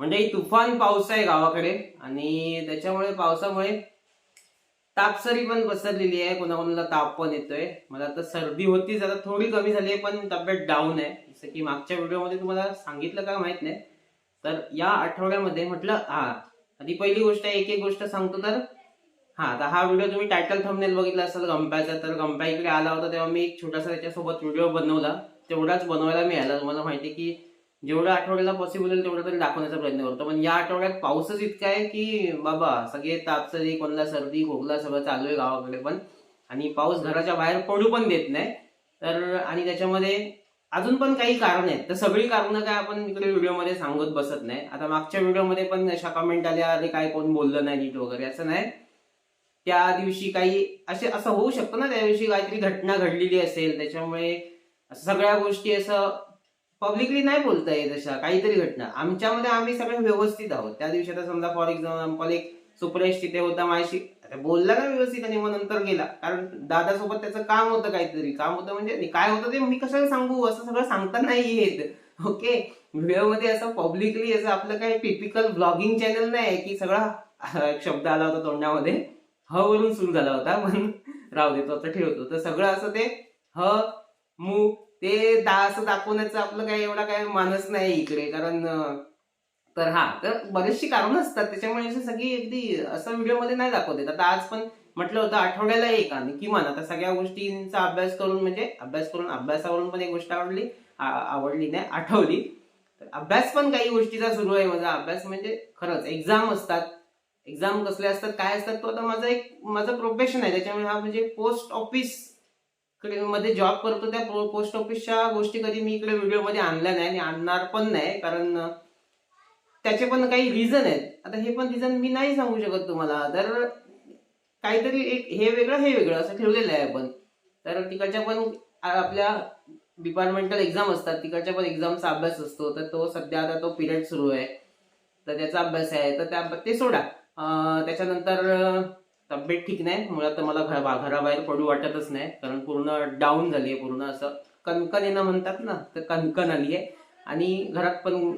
म्हणजे तुफान पाऊस आहे गावाकडे आणि त्याच्यामुळे पावसामुळे तापसरी पण पसरलेली आहे. कोणाकोणाला ताप पण येतोय. मला आता सर्दी होती आता थोडी कमी झाली आहे पण तब्येत डाऊन आहे. जसं की मागच्या व्हिडिओमध्ये तुम्हाला सांगितलं का माहीत नाही. तर या आठवड्यामध्ये म्हटलं हा आधी पहिली गोष्ट आहे एक एक गोष्ट सांगतो तर हा आता हा व्हिडिओ तुम्ही टायटल थंबनेल बघितला असेल गंप्याचा तर गंप्या इकडे आला होता तेव्हा मी एक छोटासा त्याच्यासोबत व्हिडिओ बनवला. तेवढाच बनवायला मिळाला. तुम्हाला माहिती की जेवढं आठवड्याला पॉसिबल होईल तेवढं तरी दाखवण्याचा प्रयत्न करतो. पण या आठवड्यात पाऊसच इतका आहे की बाबा सगळे तापसरी कोणाला सर्दी खोकला सगळं चालू आहे गावाकडे पण. आणि पाऊस घराच्या बाहेर पडू पण देत नाही. तर आणि त्याच्यामध्ये अजून पण काही कारण आहेत. तर सगळी कारणं काय आपण इकडे व्हिडिओमध्ये सांगत बसत नाही. आता मागच्या व्हिडिओमध्ये पण अशा कमेंट आल्या अरे काय कोण बोललं नाही नीट वगैरे असं नाही. त्या दिवशी काही असे असं होऊ शकतं ना त्या दिवशी काहीतरी घटना घडलेली असेल. त्याच्यामुळे सगळ्या गोष्टी असं पब्लिकली नाही बोलता येत अशा काहीतरी घटना. आमच्यामध्ये आम्ही सगळे व्यवस्थित आहोत. त्या दिवशी आता समजा फॉर एक्झाम्पल एक सुपरेश तिथे होता माझ्याशी. बोलला ना व्यवस्थित आणि मग नंतर गेला? कारण दादासोबत त्याचं काम होतं काहीतरी. काम होतं म्हणजे काय होतं ते मी कशाला सांगू? असं सगळं सांगता नाही येत. ओके व्हिडिओमध्ये असं पब्लिकली असं आपलं काही टिपिकल ब्लॉगिंग चॅनल नाही की सगळा एक शब्द आला होता तोंडामध्ये. ह वरून सुरू झाला होता. पण राहू देतो आता ठेवतो. तर सगळं असं ते ह मग ते दा असं दाखवण्याचं आपलं काही एवढा काय मानस नाही इकडे कारण तर हा तर बरेचशी कारणं असतात. त्याच्यामुळे सगळी अगदी असं व्हिडिओमध्ये नाही दाखवत आता आज पण म्हटलं होतं आठवड्याला एक आणि किमान. आता सगळ्या गोष्टींचा अभ्यास करून म्हणजे अभ्यास करून अभ्यासावरून पण एक गोष्ट आवडली आवडली नाही आठवली. तर अभ्यास पण काही गोष्टीचा सुरू आहे माझा. अभ्यास म्हणजे खरंच एक्झाम असतात. एक्झाम कसले असतात काय असतात तो आता माझा एक माझं प्रोफेशन आहे. त्याच्यामुळे हा म्हणजे पोस्ट ऑफिस मध्ये जॉब करतो त्या पोस्ट ऑफिसच्या गोष्टी कधी मी इकडे व्हिडिओमध्ये आणल्या नाही आणि आणणार पण नाही कारण त्याचे पण काही रिझन आहेत. आता हे पण रिझन मी नाही सांगू शकत तुम्हाला. तर काहीतरी एक हे वेगळं हे वेगळं असं ठेवलेलं आहे आपण. तर तिकडच्या पण आपल्या डिपार्टमेंटल एक्झाम असतात. तिकडच्या पण एक्झामचा अभ्यास असतो. तर तो सध्या आता तो पिरियड सुरू आहे. तर त्याचा अभ्यास आहे. तर त्या ते सोडा. त्याच्यानंतर तब्येत ठीक नाही मुळात तर मला घरा घराबाहेर पडू वाटतच नाही कारण पूर्ण डाऊन झाली आहे पूर्ण असं कणकण येणं म्हणतात ना तर कणकण आली आहे आणि घरात पण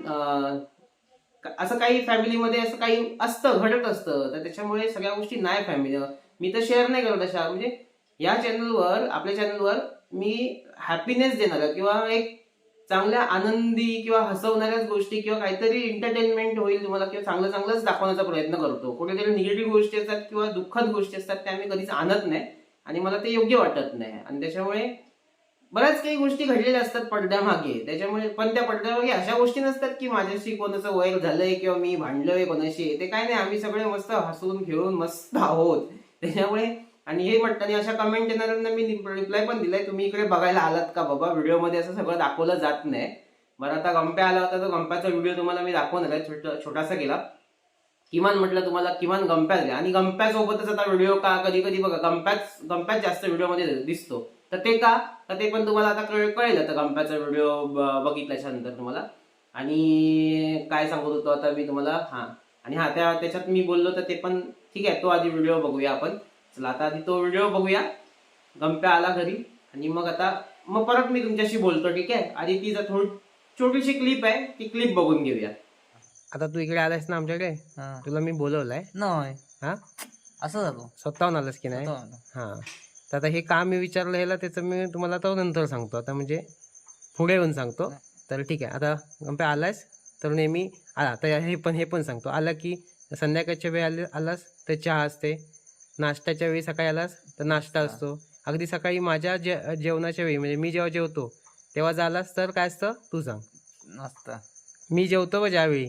असं काही फॅमिलीमध्ये असं काही असतं घडत असतं तर त्याच्यामुळे सगळ्या गोष्टी नाही फॅमिली मी तर शेअर नाही करत अशा म्हणजे या चॅनलवर आपल्या चॅनलवर मी हॅपीनेस देणार किंवा एक चांगल्या आनंदी किंवा हसवणाऱ्याच गोष्टी किंवा काहीतरी एंटरटेनमेंट होईल तुम्हाला किंवा चांगलं चांगलंच दाखवण्याचा प्रयत्न करतो. कुठेतरी निगेटिव्ह गोष्टी असतात किंवा दुःखद गोष्टी असतात त्या मी कधीच आणत नाही आणि मला ते योग्य वाटत नाही. आणि त्याच्यामुळे बऱ्याच काही गोष्टी घडलेल्या असतात पडद्यामागे. त्याच्यामुळे पण त्या पडद्यामागे अशा गोष्टी नसतात की माझ्याशी कोणाचं वैर झालंय किंवा मी भांडलोय कोणाशी. ते काय नाही आम्ही सगळे मस्त हसून खेळून मस्त आहोत. त्याच्यामुळे आणि हे म्हणताना आणि अशा कमेंट येणाऱ्यांना मी रिप्लाय पण दिलाय. तुम्ही इकडे बघायला आलात का बाबा? व्हिडिओमध्ये असं सगळं दाखवलं जात नाही. बरं आता गंप्या आला होता तर गंप्याचा व्हिडिओ तुम्हाला मी दाखवणार आहे. छोटा छोटासा केला. किमान म्हटलं तुम्हाला किमान गंप्या द्या आणि गंप्यासोबतच आता व्हिडिओ का कधी कधी बघा गंप्याच गंप्याच जास्त व्हिडिओमध्ये दिसतो. तर ते का? तर ते पण तुम्हाला आता कळ कळेल आता गंप्याचा व्हिडिओ बघितल्याच्या नंतर तुम्हाला. आणि काय सांगत होतो आता मी तुम्हाला? हां. आणि हा त्या त्याच्यात मी बोललो तर ते पण ठीक आहे. तो आधी व्हिडिओ बघूया आपण. चला आता आधी तो व्हिडिओ बघूया. गंप्या आला घरी आणि मग आता मग परत मी तुमच्याशी बोलतो ठीक आहे? आधी ती जर थोडी छोटीशी क्लिप आहे ती क्लिप बघून घेऊया. आता तू इकडे आलायस ना आमच्याकडे? हा. तुला मी बोलवलंय. नाही हा? असं झालो स्वतःहून आलास की नाही? हा. तर आता हे काम मी विचारलं ह्याला त्याचं मी तुम्हाला तो नंतर सांगतो. आता म्हणजे पुढे येऊन सांगतो. तर ठीक आहे आता गंप्या आलायस तर नेहमी आला तर हे पण हे पण सांगतो. आला की संध्याकाळच्या वेळी आले आलास तर चहा असते. नाश्त्याच्या वेळी सकाळी आलास तर नाश्ता असतो. अगदी सकाळी माझ्या जे जेवणाच्या वेळी म्हणजे मी जेव्हा जेवतो तेव्हा झालास तर काय असतं? तू सांग. नसता मी जेवतो व ज्यावेळी?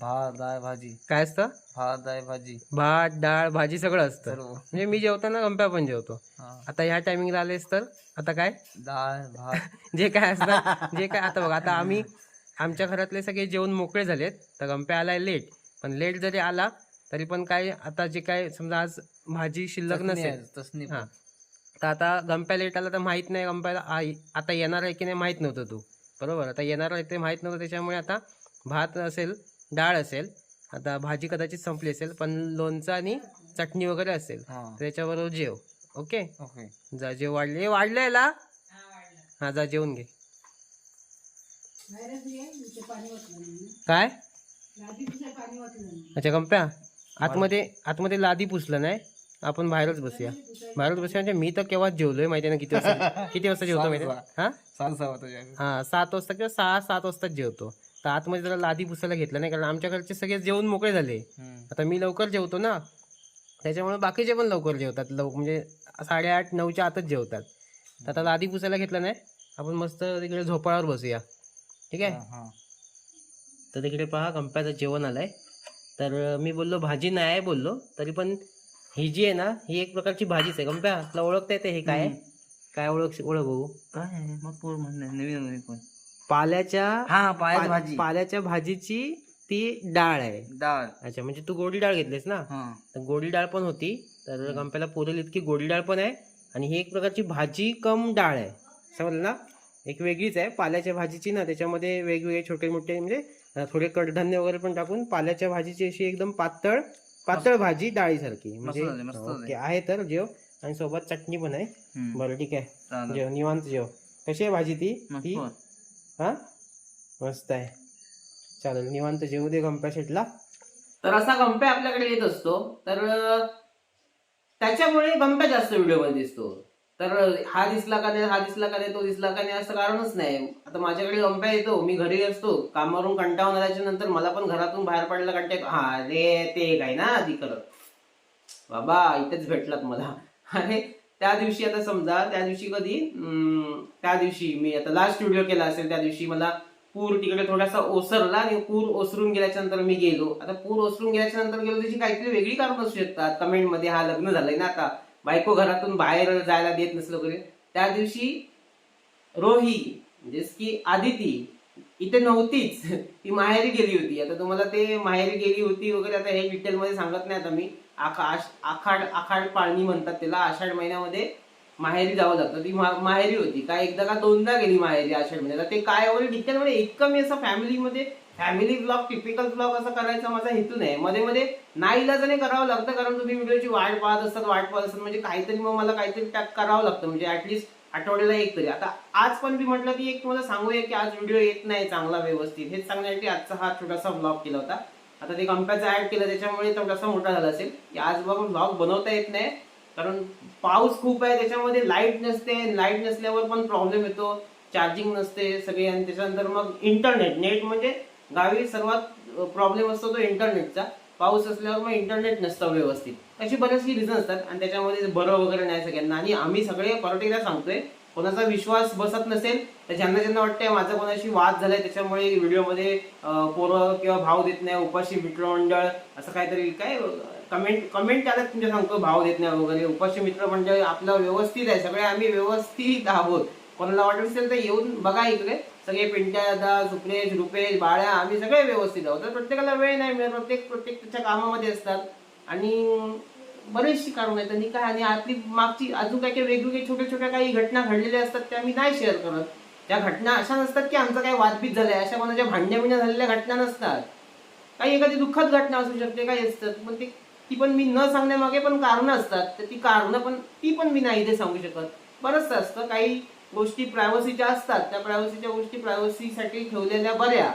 भात डाळ भाजी. काय असतं? भात डाळ भाजी. भात डाळ भाजी सगळं असतं. म्हणजे मी जेवताना गंप्या पण जेवतो. आता ह्या टायमिंगला आलेस तर? आता काय? डाळ भात. जे काय असतं जे काय आता बघा आता आम्ही आमच्या घरातले सगळे जेवण मोकळे झालेत. तर गंप्या आलाय लेट पण लेट जरी आला तरी पण काय आता जे काय समजा आज भाजी शिल्लक नसेल. हा. तर आता गंप्या लेट आला तर माहीत नाही गंप्याला आ- आता येणार आहे की नाही माहीत नव्हतं तू. बरोबर? आता येणार आहे ते माहीत नव्हतं त्याच्यामुळे आता भात असेल डाळ असेल आता भाजी कदाचित संपली असेल पण लोणचं आणि चटणी वगैरे असेल हा. तर त्याच्याबरोबर जेव. ओके? ओके. जा जेव वाढले. वाढलंय ला हा जा जेवून घे. काय? अच्छा गंप्या? आतमध्ये आतमध्ये लादी पुसलं नाही. आपण बाहेरच बसूया. बाहेरच बसूया म्हणजे मी तर केव्हाच जेवलोय माहिती ना किती वाजता किती वाजता जेवतो माहिती हा? हा सात वाजता किंवा सहा सात वाजताच जेवतो. तर आतमध्ये जरा लादी पुसायला घेतलं नाही कारण आमच्या घरचे सगळे जेवून मोकळे झाले. आता मी लवकर जेवतो ना त्याच्यामुळे बाकीचे पण लवकर जेवतात. लव म्हणजे साडेआठ नऊच्या आतच जेवतात. तर आता लादी पुसायला घेतलं नाही. आपण मस्त तिकडे झोपाळावर बसूया. ठीक आहे? तर तिकडे पहा कंप्याचं जेवण आलंय. तर मी बोललो भाजी नाही आहे बोललो. तरी पण ही जी आहे ना ही एक प्रकारची भाजीच आहे. कंप्या तुला ओळखता येते हे काय? आहे? काय ओळख ओळख बघू. काय मग पोर म्हणणार नवीन नवीन कोण? पाल्याच्या हा पायात पा- भाजी. पाल्याच्या भाजीची ती डाळ आहे. डाळ. अच्छा म्हणजे तू गोडी डाळ घेतलीस ना? हा. तर गोडी डाळ पण होती. तर गंप्याला पुरेल इतकी गोडी डाळ पण आहे आणि ही एक प्रकारची भाजी कम डाळ आहे. समजलं ना? एक वेगळीच आहे. पाल्याच्या भाजीची ना त्याच्यामध्ये वेगवेगळे छोटे मोठे म्हणजे थोडे कडधान्य वगैरे पण टाकून पाल्याच्या भाजीची अशी एकदम पातळ पातळ भाजी डाळीसारखी. म्हणजे. ओके आहे तर जेव आणि सोबत चटणी पण आहे. बरं ठीक आहे. जेव निवांत जेव. कशी आहे भाजी ती? ती. हा? मस्त आहे. चालेल निवांत जेवू. दे गंप्या शेटला. तर असा गंप्या आपल्याकडे येत असतो. तर त्याच्यामुळे गंप्या जास्त व्हिडिओमध्ये दिसतो. तर हा दिसला का नाही हा दिसला का नाही तो दिसला का नाही असं कारणच नाही. आता माझ्याकडे गंप्या येतो मी घरी असतो कामावरून कंटाळून आल्याच्यानंतर मला पण घरातून बाहेर पडला कंटे हा रे ते काय ना आधी करत. बाबा इथेच भेटलात मला. अरे त्या दिवशी आता समजा त्या दिवशी कधी त्या दिवशी मी आता लास्ट व्हिडिओ केला असेल त्या दिवशी मला पूर तिकडे थोडासा ओसरला आणि पूर ओसरून गेल्याच्यानंतर मी गेलो. आता पूर ओसरून गेल्याच्यानंतर गेलो त्याची काहीतरी वेगळी कारण असू शकतात. कमेंटमध्ये हा लग्न झालंय ना आता. बायको घरातून बाहेर जायला देत नसलं वगैरे त्या दिवशी रोही म्हणजेच की आदिती इथे नव्हतीच. ती माहेरी गेली होती. आता तुम्हाला ते माहेरी गेली होती वगैरे आता हे डिटेलमध्ये सांगत नाही आता मी. आकाश आखाड आखाड पाळणी म्हणतात त्याला. आषाढ महिन्यामध्ये माहेरी जावं लागतं. ती मा- माहेरी होती. काय एकदा का दोनदा गेली माहेरी आषाढ महिन्यात. ते काय वगैरे डिटेलमध्ये एकदम इतकं मी असं फॅमिलीमध्ये फॅमिली ब्लॉग टिपिकल ब्लॉग असं करायचा माझा हेतू नाही. मध्ये मध्ये नाईलाजाने करावं लागतं कारण तुम्ही व्हिडिओची वाट पाहत असतात वाट पाहत असतात म्हणजे काहीतरी मग मला काहीतरी टॅक करावं लागतं म्हणजे ऍटलीस्ट आठवड्याला एक तरी. आता आज पण मी म्हटलं की एक तुम्हाला सांगूया की आज व्हिडिओ येत नाही चांगला व्यवस्थित. हेच सांगण्यासाठी आजचा हा छोटासा ब्लॉग केला होता. आता ते कंप्याचा ऍड केलं त्याच्यामुळे थोडासा मोठा झाला असेल. की आज बाबा ब्लॉग बनवता येत नाही कारण पाऊस खूप आहे त्याच्यामध्ये लाइट नसते लाइट नसल्यावर पण प्रॉब्लेम येतो. चार्जिंग नसते सगळे आणि त्याच्यानंतर मग इंटरनेट नेट म्हणजे गावी सर्वात प्रॉब्लेम असतो तो इंटरनेटचा पाऊस असल्यावर मग इंटरनेट नसतं व्यवस्थित. अशी बरेचशी रिझन असतात आणि त्याच्यामध्ये बरं वगैरे नाही सगळ्यांना. आणि आम्ही सगळे परत सांगतोय कोणाचा विश्वास बसत नसेल तर ज्यांना ज्यांना वाटतंय माझा कोणाशी वाद झालाय त्याच्यामुळे व्हिडिओमध्ये पोरं किंवा भाव देत नाही उपाशी मित्रमंडळ असं काहीतरी काय कमेंट कमेंट आल्यात तुमच्या सांगतो भाव देत नाही वगैरे उपाशी मित्रमंडळ आपलं व्यवस्थित आहे सगळे आम्ही व्यवस्थित आहोत. कोणाला वाटत असेल तर येऊन बघा इकडे. सगळे पिंट्या दादा सुप्रेश रुपेश बाळ्या आम्ही सगळे व्यवस्थित आहोत. तर प्रत्येकाला वेळ नाही मिळत प्रत्येक प्रत्येक त्याच्या कामामध्ये असतात. आणि बरेचशी कारण आहेत. आणि काय आणि आतली मागची अजून काही काही वेगवेगळ्या छोट्या छोट्या काही घटना घडलेल्या असतात त्या मी नाही शेअर करत. त्या घटना अशा नसतात की आमचा काही वादबीत आहे अशा कोणाच्या भांडण्या बिण्या झालेल्या घटना नसतात. काही एखादी दुःखद घटना असू शकते काही असतात. पण ते ती पण मी न सांगण्यामागे पण कारणं असतात. तर ती कारणं पण ती पण मी नाही इथे सांगू शकत. बरंचसं असतं. काही गोष्टी प्रायव्हसीच्या असतात त्या प्रायव्हसीच्या गोष्टी प्रायव्हसीसाठी ठेवलेल्या बऱ्या.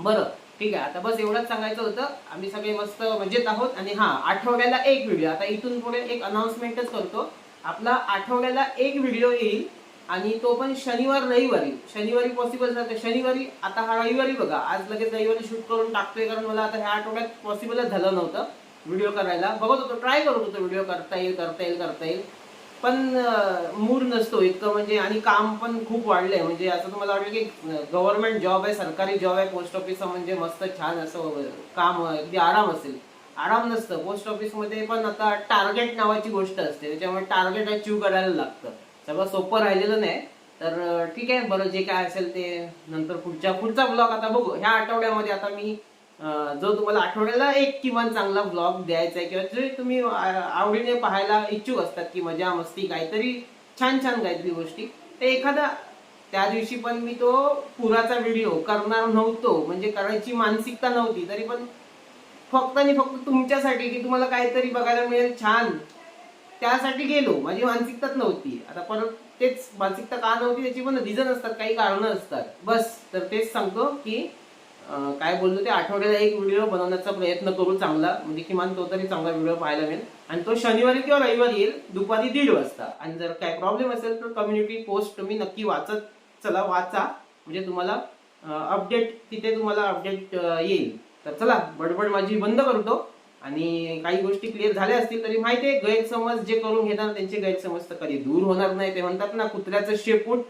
बरं ठीक आहे. आता बस एवढंच सांगायचं होतं. आम्ही सगळे मस्त मजेत आहोत. आणि हा आठवड्याला एक व्हिडिओ आता इथून पुढे एक अनाउन्समेंटच करतो. आपला आठवड्याला एक व्हिडिओ येईल. आणि तो पण शनिवार रविवारी. शनिवारी पॉसिबल झालं शनिवारी आता हा रविवारी बघा. आज लगेच रविवारी शूट करून टाकतोय कारण मला आता ह्या आठवड्यात पॉसिबलच झालं नव्हतं. व्हिडिओ करायला. बघत होतो ट्राय करत होतो व्हिडिओ करता येईल करता येईल करता येईल. पण मूड नसतो इतकं म्हणजे आणि काम पण खूप वाढलंय. म्हणजे असं तुम्हाला वाटलं की गव्हर्नमेंट जॉब आहे सरकारी जॉब आहे पोस्ट ऑफिस म्हणजे मस्त छान असं काम अगदी आराम असेल. आराम नसतं. पोस्ट ऑफिसमध्ये पण आता टार्गेट नावाची गोष्ट असते. त्याच्यामुळे टार्गेट अचीव करायला लागतं. सगळं सोपं राहिलेलं नाही. तर ठीक आहे. बरं जे काय असेल ते नंतर पुढच्या पुढचा ब्लॉग आता बघू. ह्या आठवड्यामध्ये आता मी जो तुम्हाला आठवड्याला एक किमान चांगला ब्लॉग द्यायचा आहे किंवा जे तुम्ही आवडीने पाहायला इच्छुक असतात की मजा मस्ती काहीतरी छान छान काहीतरी गोष्टी ते एखादा त्या दिवशी पण मी तो पुराचा व्हिडिओ करणार नव्हतो. म्हणजे करायची मानसिकता नव्हती तरी पण फक्त आणि फक्त तुमच्यासाठी की तुम्हाला काहीतरी बघायला मिळेल छान त्यासाठी गेलो. माझी मानसिकताच नव्हती. आता परत तेच मानसिकता का नव्हती त्याची पण रिझन असतात काही कारणं असतात. बस तर तेच सांगतो की काय बोललो ते आठवड्याला एक व्हिडिओ बनवण्याचा प्रयत्न करू चांगला म्हणजे किमान तो तरी चांगला व्हिडिओ पाहायला मिळेल. आणि तो शनिवारी किंवा रविवारी येईल दुपारी दीड वाजता. आणि जर काय प्रॉब्लेम असेल तर कम्युनिटी पोस्ट तुम्ही नक्की वाचत चला वाचा. म्हणजे तुम्हाला अपडेट तिथे तुम्हाला अपडेट येईल. तर चला बडबड माझी बंद करतो. आणि काही गोष्टी क्लिअर झाल्या असतील तरी माहिती आहे गैरसमज जे करून घेणार त्यांचे गैरसमज तर कधी दूर होणार नाही. ते म्हणतात ना कुत्र्याचं शेपूट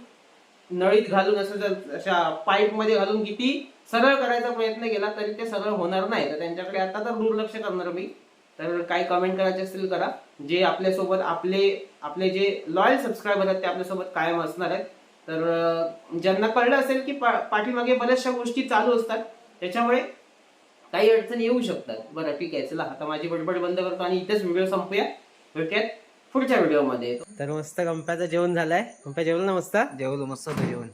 नळीत घालून असं जर अशा पाईपमध्ये घालून किती सरळ करायचा प्रयत्न केला तरी ते सरळ होणार नाही. तर त्यांच्याकडे आता तर दुर्लक्ष करणार मी. तर काही कमेंट करायचे असतील करा. जे आपल्यासोबत आपले आपले जे लॉयल सबस्क्रायबर आहेत ते आपल्यासोबत कायम असणार आहेत. तर ज्यांना कळलं असेल की पा- पाठीमागे बऱ्याचशा गोष्टी चालू असतात त्याच्यामुळे काही अडचणी येऊ शकतात. बरं ठीक आहे. चला आता माझी बडबड बंद करतो आणि इथेच व्हिडिओ संपूया. भेटूयात पुढच्या व्हिडिओमध्ये. तर मस्त कंप्याचं जेवण झालंय. कंप्या जेवलं ना मस्त? जेवलो मस्त होतं जेवण.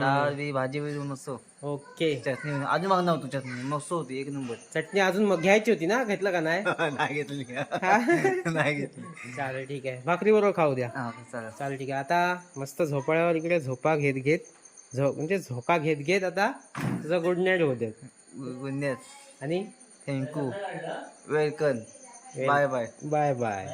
डाळ बी भाजी बी मस्त. ओके. चटणी अजून मागणार होतो चटणी. मस्त होती एक नंबर. चटणी अजून मग घ्यायची होती ना? घेतलं का नाही? नाही घेतली. नाही घेतली. चालेल ठीक आहे. भाकरी बरोबर खाऊ द्या. हा चालेल. चालेल ठीक आहे. आता मस्त झोपाळ्यावर इकडे झोपा घेत घेत झो म्हणजे झोका घेत घेत आता तुझं गुड नाईट होऊ देत. गुन्ह्यात आणि? Thank you welcome bye bye bye bye